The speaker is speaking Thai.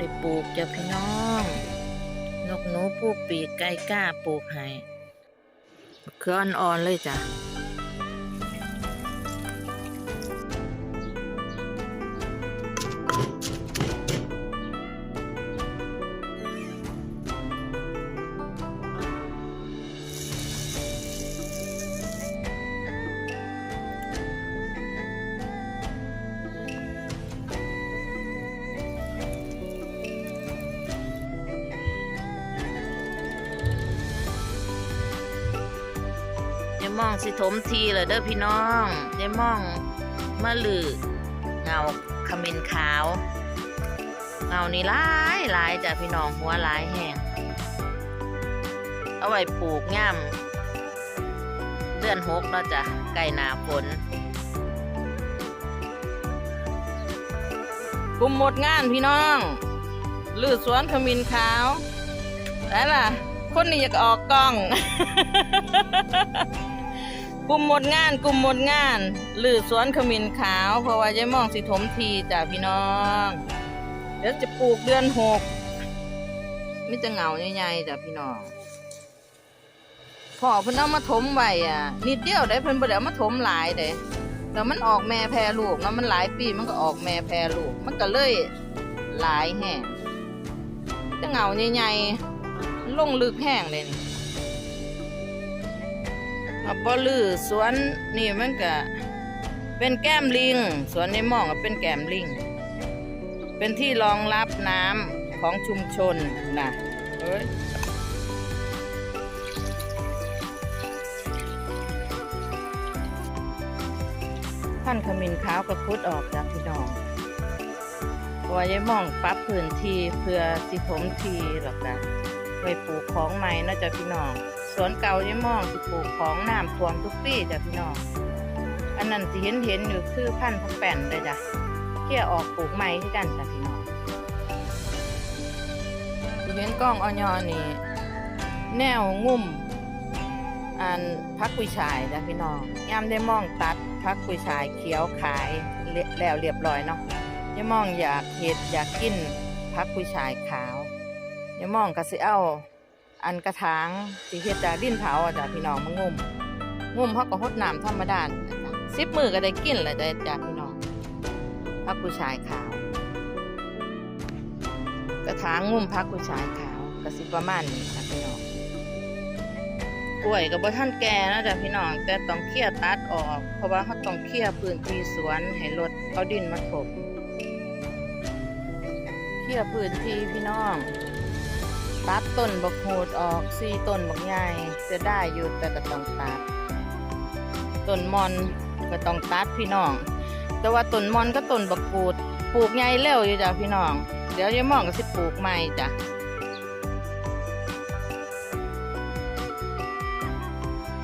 ไปลูกจ้ะพี่น้อง นกหนูผู้ปีกไก่กล้าปลูกให้เครืออ่อนๆเลยจ้ะ มองสิถมทีเลยเด้อพี่น้องยายมองมะลือเงาขมิ้นขาว เงานี่หลายหลายจ้ะพี่น้องหัวหลายแห้งเอาไว้ปลูกย่ำเดือนหกแล้วจ้ะใกล้หนาฝนกลุ่มหมดงานพี่น้องลือสวนขมิ้นขาวได้ล่ะ คนนี้อยากออกกล้อง กลุ่มหมดงานกลุ่มหมดงานหรือสวนขมิ้นขาว เพราะว่ายายมองสิถมทีจ้ะพี่น้อง เดี๋ยวจะปลูกเดือนหกมิจะเหงาใหญ่ๆจ้ะพี่น้องพ่อเพิ่นเอามาถมไว้อะนิดเดียวได้เพิ่นบ่ได้เอามาถมหลายเด้แล้วมันออกแม่แพรลูกเนาะมันหลายปีมันก็ออกแม่แพรลูก มันก็เลยหลายแห้งจะเหงาใหญ่ๆลงลึกแห้งเลยนี่ อะบ่ลือสวนนี่มันก็เป็นแก้มลิง สวนในหม่องก็เป็นแก้มลิง เป็นที่รองรับน้ำของชุมชนนะเอ้ยท่านขมิ้นขาวก็คุดออกจากพี่น้องเพราะว่ายายหม่องปรับพื้นที่เพื่อสิถมทีหรอกจ้ะไปปลูกของใหม่เนาจะพี่น้อง สวนเก่ายี่มองสิปลูกของน้ำท่วมทุกปีจ้ะพี่น้อง อันนั้นที่เห็นเห็นอยู่คือพันธุ์พักแป่นเลยจ้ะเที่ยออกปลูกใหม่ที่กันจ้ะพี่น้องที่เห็นกล้องออยอนี่แนวงุ่มอันพักกุยชายจ้ะพี่น้องยามได้มองตัดพักกุยชายเขียวขายแล้วเรียบร้อยเนาะยายมองอยากเห็ดอยากกินพักกุยชายขาวอย่ามองก็สิเอา อันกระถางที่เฮ็ดจากดินเผาอะจ้ะพี่น้องมางุ่มงุ่มเขาก็หดน้ำธรรมดาสิบมือก็ได้กินเลยจ้ะจ้ะพี่น้องพักผู้ชายขาว กระถางงุ่มพักผู้ชายขาวก็สิประมาณนี้จ้ะพี่น้องกล้วยก็บ่ท่านแก่นะจ้ะพี่น้องแต่ต้องเคลี่ยตัดออก เพราะว่าเขาต้องเคลี่ยพื้นที่สวนให้รถเอาดินมาถมเคลี่ยพื้นที่พี่น้อง ตัดต้นบักโหดออกสี่ต้นบักใหญ่จะได้อยู่แต่ก็ต้องตัดต้นมอนก็ต้องตัดพี่น้อง แต่ว่าต้นมอนก็ต้นบักกูดปลูกใหญ่เร็วอยู่จ้ะพี่น้อง เดี๋ยวยายมองก็สิปลูกใหม่จ้ะ